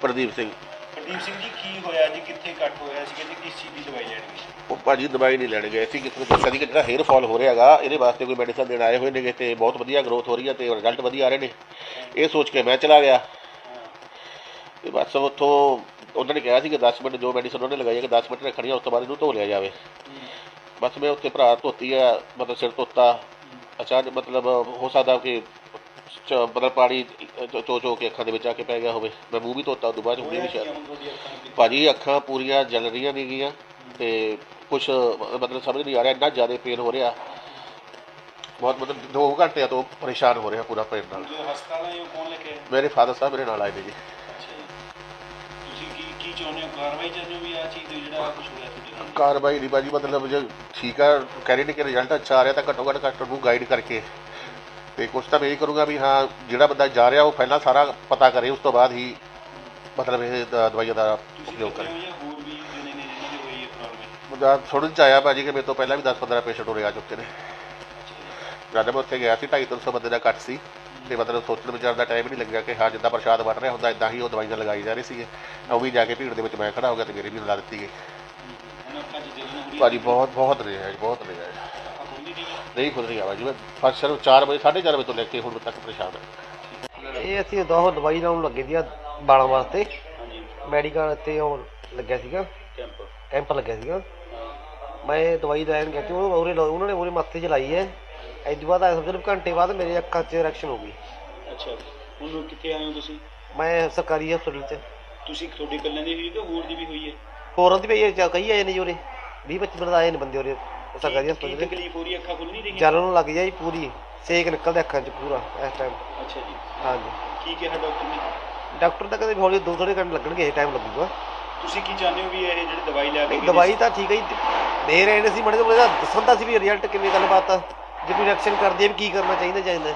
ਪ੍ਰਦੀਪ ਸਿੰਘ। ਪ੍ਰਦੀਪ ਸਿੰਘ ਜੀ ਕੀ ਹੋਇਆ ਜੀ? ਕਿੱਥੇ ਕੱਟ ਹੋਇਆ ਸੀ ਤੇ ਕਿਸ ਚੀਜ਼ ਦੀ ਦਵਾਈ ਲੈਣੀ ਸੀ? ਉਹ ਭਾਜੀ ਦਵਾਈ ਨਹੀਂ ਲੈਣ ਗਏ ਸੀ ਕਿਸੇ ਨੂੰ ਦੱਸਿਆ ਸੀ ਕਿ ਜਿਹੜਾ ਹੇਅਰ ਫਾਲ ਹੋ ਰਿਹਾਗਾ ਇਹਦੇ ਵਾਸਤੇ ਕੋਈ ਮੈਡੀਸਨ ਦੇਣ ਆਏ ਹੋਏ ਨੇਗੇ ਤੇ ਬਹੁਤ ਵਧੀਆ ਗਰੋਥ ਹੋ ਰਹੀ ਹੈ ਤੇ ਰਿਜ਼ਲਟ ਵਧੀਆ ਆ ਰਹੇ ਨੇ। ਇਹ ਸੋਚ ਕੇ ਮੈਂ ਚਲਾ ਗਿਆ। ਤੇ ਬਸ ਉੱਥੋਂ ਉਹਨਾਂ ਨੇ ਕਿਹਾ ਸੀ ਕਿ 10 ਮਿੰਟ ਜੋ ਮੈਡੀਸਨ ਉਹਨੇ ਲਗਾਈ ਹੈ ਕਿ 10 ਮਿੰਟ ਰੱਖਣੀ ਆ ਉਸ ਤੋਂ ਬਾਅਦ ਇਹਨੂੰ ਧੋ ਲਿਆ ਜਾਵੇ। ਬਸ ਮੈਂ ਉੱਥੇ ਭਰਾ ਧੋਤੀ ਆ ਮਤਲਬ ਸਿਰ ਧੋਤਾ ਅਚਾਨਕ ਮਤਲਬ ਹੋ ਸਕਦਾ ਕਿ ਚ- ਮਤਲਬ ਪਾਣੀ ਚੋ- ਚੋ ਕੇ ਅੱਖਾਂ ਦੇ ਵਿੱਚ ਆ ਕੇ ਪੈ ਗਿਆ ਹੋਵੇ। ਮੈਂ ਮੂੰਹ ਵੀ ਧੋਤਾ ਉਦੋਂ ਬਾਅਦ ਹੁਣੇ ਵੀ ਸ਼ਾਇਦ। ਦੀ ਭਾਜੀ ਅੱਖਾਂ ਪੂਰੀਆਂ ਜਲ ਰਹੀਆਂ ਨੇਗੀਆਂ ਤੇ ਕੁਝ ਮਤਲਬ ਸਮਝ ਨਹੀਂ ਆ ਰਿਹਾ ਇੰਨਾ ਜ਼ਿਆਦਾ ਪੇਨ ਹੋ ਰਿਹਾ। ਬਹੁਤ ਮਤਲਬ 2 ਘੰਟਿਆਂ ਤੋਂ ਪਰੇਸ਼ਾਨ ਹੋ ਰਿਹਾ ਪੂਰਾ ਪੇਨ ਨਾਲ। ਜੋ ਹਸਪਤਾਲ ਆਏ ਉਹ ਕੌਣ ਲੈ ਕੇ ਆਇਆ? ਮੇਰੇ ਫਾਦਰ ਸਾਹਿਬ ਮੇਰੇ ਨਾਲ ਆਏ ਨੇ ਜੀ। ਤੁਸੀਂ ਕੀ ਕੀ ਚਾਹੁੰਦੇ ਹੋ? ਕਾਰਵਾਈ ਚਾਹੁੰਦੇ ਹੋ ਵੀ ਆ ਚੀਜ਼ ਦੇ ਜਿਹੜਾ ਕੁਝ ਹੋਇਆ ਤੁਹਾਡੇ ਕਾਰਵਾਈ ਨਹੀਂ ਭਾਜੀ ਮਤਲਬ ਜੇ ਠੀਕ ਆ ਕਹਿ ਰਹੇ ਨੇ ਕਿ ਰਿਜ਼ਲਟ ਅੱਛਾ ਆ ਰਿਹਾ ਤਾਂ ਘੱਟੋ ਘੱਟ ਡਾਕਟਰ ਨੂੰ ਗਾਈਡ ਕਰਕੇ ਤੇ ਕੁਛ ਤਾਂ ਮੈਂ ਇਹ ਕਰੂੰਗਾ ਵੀ ਹਾਂ ਜਿਹੜਾ ਬੰਦਾ ਜਾ ਰਿਹਾ ਉਹ ਪਹਿਲਾਂ ਸਾਰਾ ਪਤਾ ਕਰੇ ਉਸ ਤੋਂ ਬਾਅਦ ਹੀ ਮਤਲਬ ਇਹ ਦ- ਦਵਾਈਆਂ ਦਾ ਉਪਯੋਗ ਕਰੇ। ਜਾਂ ਹੋਰ ਵੀ ਜਣੇ ਨੇ ਜਿਨ੍ਹਾਂ ਦੀ ਹੋਈ ਹੈ? ਪ੍ਰੋਬਲਮ ਮੁੰਡਾ ਸੁਣਨ ਚ ਆਇਆ ਭਾਜੀ ਕਿ ਮੇਰੇ ਤੋਂ ਪਹਿਲਾਂ ਵੀ 10-15 ਪੇਸ਼ੈਂਟ ਉਰੇ ਆ ਚੁੱਕੇ ਨੇ। ਜਦ ਮੈਂ ਉੱਥੇ ਗਿਆ ਸੀ 250 ਬੰਦੇ ਦਾ ਕੱਟ ਸੀ। ਤੇ ਮਤਲਬ ਸੋਚਣ ਵਿਚਾਰ ਦਾ ਟਾਈਮ ਨਹੀਂ ਲੱਗਿਆ ਕਿ ਹਾਂ ਜਿੱਦਾਂ ਪ੍ਰਸ਼ਾਦ ਵੰਡ ਰਿਹਾ ਹੁੰਦਾ ਇਦਾਂ ਹੀ ਉਹ ਦਵਾਈਆਂ ਲਗਾਈ ਜਾ ਰਹੀ ਸੀਗੇ ਉਹ ਵੀ ਜਾ ਕੇ ਭੀੜ ਦੇ ਵਿੱਚ ਮੈਂ ਖੜਾ ਹੋ ਗਿਆ ਤੇ ਮੇਰੀ ਵੀ ਲਾ ਦਿੱਤੀ ਗਈ। ਹੁਣ ਅੱਖਾਂ 'ਚ ਜਲਨ ਹੋ ਰਹੀ ਹੈ ਭਾਜੀ ਬਹੁਤ ਬਹੁਤ ਰਿਹਾ ਹੈ ਬਹੁਤ ਰਿਹਾ ਹੈ ਨਹੀਂ ਖੁੱਲ ਰਹੀ ਆ ਭਾਜੀ ਮੈਂ ਫਸਟ ਸ਼ਰਮ 4 ਵਜੇ 4:30 ਵਜੇ ਤੋਂ ਲੈ ਕੇ ਹੁਣ ਤੱਕ ਪਰੇਸ਼ਾਨ ਹਾਂ ਇਹ ਅਸੀਂ ਉਦੋਂ ਉਹ ਦਵਾਈ ਲਾਉਣ ਲੱਗੇ ਸੀ ਬਾਲਾਂ ਵਾਸਤੇ। ਹਾਂਜੀ। ਮੈਡੀਕਲ ਤੇ ਉਹ ਲੱਗਿਆ ਸੀਗਾ। ਕੈਂਪ। ਕੈਂਪ ਲੱਗਿਆ ਸੀਗਾ। ਮੈਂ ਦਵਾਈ ਲੈਣ ਗਿਆ ਸੀ ਉਹ ਲਾ- ਉਹਨਾਂ ਨੇ ਉਰੇ ਮੱਥੇ 'ਚ ਲਾਈ ਹੈ। ਇਸ ਤੋਂ ਬਾਅਦ ਸਮਝ ਲਓ ਘੰਟੇ ਬਾਅਦ ਮੇਰੇ ਅੱਖਾਂ 'ਚ ਰਿਐਕਸ਼ਨ ਹੋ ਗਈ। ਅੱਛਾ। ਹੁਣ ਕਿੱਥੇ ਆਏ ਹੋ ਤੁਸੀਂ? ਮੈਂ ਸਰਕਾਰੀ ਹਸਪਤਾਲ 'ਚ। ਤੁਸੀਂ ਤੁਹਾਡੀ ਇਕੱਲਿਆਂ ਦੀ ਹੋਈ ਕਿ ਹੋਰ ਦੀ ਵੀ ਹੋਈ ਹੈ? ਹੋਰਾਂ ਦੀ ਪਈ ਹੈ ਕਈ ਆਏ ਨੇ ਜੀ ਉਰੇ। 20 25 ਬੰਦੇ ਆਏ ਨੇ ਬੰਦੇ ਉਰੇ। ਸਰਕਾਰੀ ਕੀ ਹਸਪਤਾਲ ਤਕਲੀਫ ਹੋ ਰਹੀ ਹੈ? ਅੱਖਾਂ ਖੁੱਲ ਨਹੀਂ ਰਹੀਆਂ? ਚੱਲਣ ਨੂੰ ਲੱਗ ਜਾਈ ਪੂਰੀ। ਸੇਕ ਨਿਕਲਦਾ ਅੱਖਾਂ 'ਚ ਪੂਰਾ ਇਸ ਟਾਈਮ ਅੱਛਾ ਜੀ। ਹਾਂਜੀ। ਕੀ ਕਿਹਾ ਡਾਕਟਰ ਨੇ? ਡਾਕਟਰ ਤਾਂ ਕਹਿੰਦੇ ਵੀ ਹੌਲੀ ਦੋ ਥੋੜੇ ਘੰਟੇ ਲੱਗਣਗੇ ਇਹ ਟਾਈਮ ਲੱਗੂਗਾ। ਤੁਸੀਂ ਕੀ ਚਾਹੁੰਦੇ ਹੋ ਵੀ ਇਹ ਜਿਹੜੀ ਦਵਾਈ ਲੈ ਕੇ ਨਹੀਂ ਗਏ ਦਵਾਈ ਤਾਂ ਠੀਕ ਹੈ ਜੀ। ਦੇ ਰਹੇ ਨੇ ਸੀ ਮੜੇ ਤੋਂ ਦੱਸਣ ਦਾ ਸੀ ਵੀ ਰਿਜ਼ਲਟ ਕਿਵੇਂ ਗੱਲਬਾਤ ਆ। ਜੇ ਕੋਈ ਰਿਐਕਸ਼ਨ ਕਰਦੀ ਹੈ ਵੀ ਕੀ ਕਰਨਾ ਚਾਹੀਦਾ ਚਾਹੀਦਾ।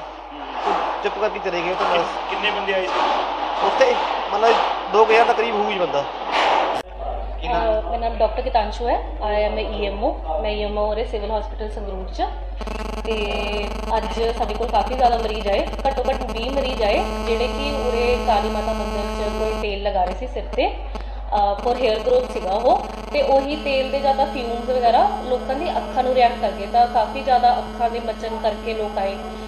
ਉਹ ਚੁੱਪ ਕਰਕੇ ਚਲੇ ਗਏ ਉਹ ਤਾਂ ਬਸ। ਕਿੰਨੇ ਬੰਦੇ ਆਏ ਸੀ? ਉੱਥੇ ਮਤਲਬ 2000 ਦਾ ਕਰੀਬ ਹੋਊ ਜੀ ਬੰਦਾ। ਮੇਰਾ ਨਾਮ ਡਾਕਟਰ ਕਿਤਾਂਸ਼ੂ ਹੈ ਆਈ ਐਮ ਈਐਮਓ ਮੈਂ ਈਐਮਓ ਰੇ ਸਿਵਲ ਹਸਪੀਟਲ ਸੰਗਰੂਰ ਚ ਤੇ ਅੱਜ ਸਾਡੇ ਕੋਲ ਕਾਫੀ ਜ਼ਿਆਦਾ ਮਰੀਜ਼ ਆਏ ਘੱਟੋ ਘੱਟ 20 ਮਰੀਜ਼ ਆਏ ਜਿਹੜੇ ਕਿ ਉਰੇ ਕਾਲੀ ਮਾਤਾ ਮੰਦਰ ਚ ਕੋਈ ਤੇਲ ਲਗਾ ਰਹੇ ਸੀ ਸਿਰ ਤੇ ਫੋਰ ਹੇਅਰ ਗਰੋਥ ਸੀਗਾ ਉਹ ਤੇ ਉਹੀ ਤੇਲ ਦੇ ਜ਼ਿਆਦਾ ਫਿਊਮਸ ਵਗੈਰਾ ਲੋਕਾਂ ਦੀ ਅੱਖਾਂ ਨੂੰ ਰਿਐਕਟ ਕਰ ਗਏ ਤਾਂ ਕਾਫੀ ਜ਼ਿਆਦਾ ਅੱਖਾਂ ਦੇ ਮਚਨ ਕਰਕੇ ਲੋਕ ਆਏ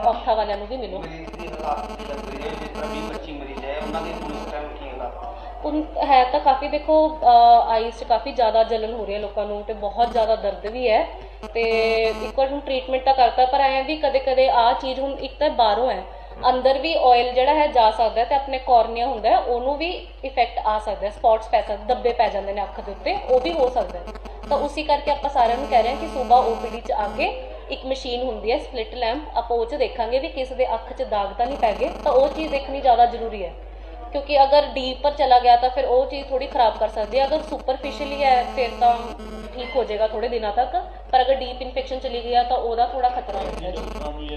ਔਖਾ ਵਾਲਿਆਂ ਨੂੰ ਵੀ ਮਿਲੋ। ਉਨ ਹੈ ਤਾਂ ਕਾਫੀ ਦੇਖੋ ਆਈਸ 'ਚ ਕਾਫੀ ਜ਼ਿਆਦਾ ਜਲਨ ਹੋ ਰਹੀ ਹੈ ਲੋਕਾਂ ਨੂੰ ਤੇ ਬਹੁਤ ਜ਼ਿਆਦਾ ਦਰਦ ਵੀ ਹੈ। ਤੇ ਇੱਕ ਵਾਰ ਹੁਣ ਟ੍ਰੀਟਮੈਂਟ ਤਾਂ ਕਰਤਾ ਪਰ ਐਂ ਵੀ ਕਦੇ ਕਦੇ ਆ ਚੀਜ਼ ਹੁਣ ਇੱਕ ਤਾਂ ਬਾਹਰੋਂ ਹੈ। ਅੰਦਰ ਵੀ ਆਇਲ ਜਿਹੜਾ ਹੈ ਜਾ ਸਕਦਾ ਤੇ ਆਪਣੇ ਕੋਰਨੀਆ ਹੁੰਦਾ ਉਹਨੂੰ ਵੀ ਇਫੈਕਟ ਆ ਸਕਦਾ ਸਪੌਟਸ ਪੈ ਸਕਦੇ ਦੱਬੇ ਪੈ ਜਾਂਦੇ ਨੇ ਅੱਖ ਦੇ ਉੱਤੇ ਉਹ ਵੀ ਹੋ ਸਕਦਾ ਤਾਂ ਉਸੇ ਕਰਕੇ ਆਪਾਂ ਸਾਰਿਆਂ ਨੂੰ ਕਹਿ ਰਹੇ ਹਾਂ ਕਿ ਸਵੇਰ ਓਪੀਡੀ 'ਚ ਆ ਕੇ ਇੱਕ ਮਸ਼ੀਨ ਹੁੰਦੀ ਹੈ ਸਪਲਿਟ ਲੈਂਪ ਆਪਾਂ ਉਹ 'ਚ ਦੇਖਾਂਗੇ ਵੀ ਕਿਸੇ ਦੇ ਅੱਖ 'ਚ ਦਾਗ ਤਾਂ ਨਹੀਂ ਪੈ ਗਏ ਤਾਂ ਉਹ ਚੀਜ਼ ਦੇਖਣੀ ਜ਼ਿਆਦਾ ਜ਼ਰੂਰੀ ਹੈ। ਕਿਉਂਕਿ ਅਗਰ ਡੀਪਰ ਚਲਾ ਗਿਆ ਤਾਂ ਫਿਰ ਉਹ ਚੀਜ਼ ਥੋੜੀ ਖਰਾਬ ਕਰ ਸਕਦੀ ਹੈ। ਅਗਰ ਸੁਪਰਫੀਸ਼ੀਅਲੀ ਹੈ ਫਿਰ ਤਾਂ ਠੀਕ ਹੋ ਜਾਏਗਾ ਥੋੜੇ ਦਿਨਾਂ ਤੱਕ ਪਰ ਅਗਰ ਡੀਪ ਇਨਫੈਕਸ਼ਨ ਚਲੀ ਗਿਆ ਤਾਂ ਉਹਦਾ ਥੋੜਾ ਖਤਰਾ ਇਹ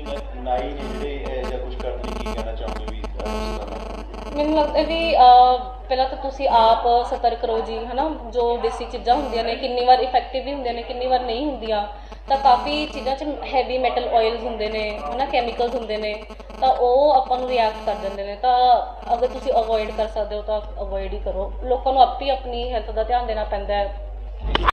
ਨ- ਨਾਈ ਜਿਹੜੇ ਜਾਂ ਕੁਝ ਕਰਨ ਲਈ ਕੀ ਕਹਿਣਾ ਚਾਹੁੰਦੇ ਵੀ? ਮੈਨੂੰ ਲੱਗਦਾ ਵੀ ਪਹਿਲਾਂ ਤਾਂ ਤੁਸੀਂ ਆਪ ਸਤਰਕ ਰਹੋ ਜੀ, ਹਨਾ? ਜੋ ਦੇਸੀ ਚੀਜ਼ਾਂ ਹੁੰਦੀਆਂ ਨੇ, ਕਿੰਨੀ ਵਾਰ ਇਫੈਕਟਿਵ ਵੀ ਹੁੰਦੀਆਂ ਨੇ, ਕਿੰਨੀ ਵਾਰ ਨਹੀਂ ਹੁੰਦੀਆਂ, ਤਾਂ ਕਾਫੀ ਚੀਜ਼ਾਂ 'ਚ ਹੈਵੀ ਮੈਟਲ ਆਇਲਸ ਹੁੰਦੇ ਨੇ, ਹਨਾ? ਕੈਮੀਕਲਸ ਹੁੰਦੇ ਨੇ, ਤਾਂ ਉਹ ਆਪਾਂ ਨੂੰ ਰਿਐਕਟ ਕਰ ਦਿੰਦੇ ਨੇ। ਤਾਂ ਅਗਰ ਤੁਸੀਂ ਅਵੋਇਡ ਕਰ ਸਕਦੇ ਹੋ, ਤਾਂ ਅਵੋਇਡ ਹੀ ਕਰੋ। ਲੋਕਾਂ ਨੂੰ ਆਪੇ ਆਪਣੀ ਹੈਲਥ ਦਾ ਧਿਆਨ ਦੇਣਾ ਪੈਂਦਾ ਹੈ।